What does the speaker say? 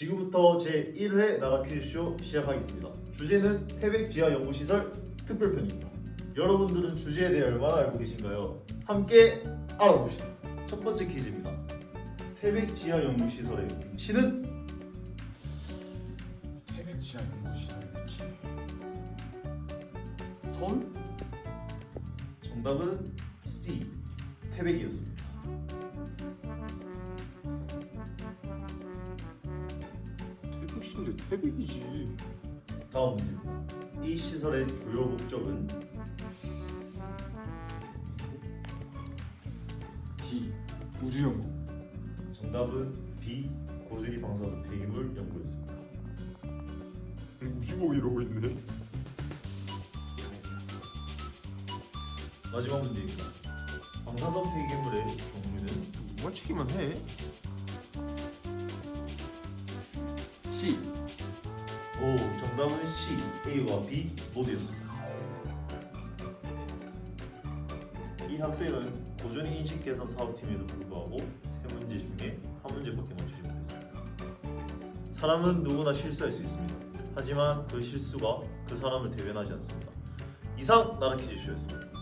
지금부터 제 1회 나라 퀴즈쇼 시작하겠습니다. 주제는 태백 지하 연구시설 특별편입니다. 여러분들은 주제에 대해 얼마나 알고 계신가요? 함께 알아봅시다. 첫 번째 퀴즈입니다. 태백 지하 연구시설의 위치는 태백 지하 연구시설 위치 서울? 정답은 C. 태백이었습니다. 태백시인데 태백이지 다음 문제입니다. 이 시설의 주요 목적은 D 우주 연구 정답은 B. 고주리 방사선 폐기물 연구였습니다. 우주복 이러고 있네 마지막 문제입니다. 방사선 폐기물의 종류는 못 맞추기만 해 C 오 정답은 C. A와 B 모두였습니다. 이 학생은 고준희 인식 개선 사업팀에도 불구하고 세 문제 중에 한 문제밖에 맞추지 못했습니다. 사람은 누구나 실수할 수 있습니다. 하지만 그 실수가 그 사람을 대변하지 않습니다. 이상 나라 퀴즈쇼였습니다.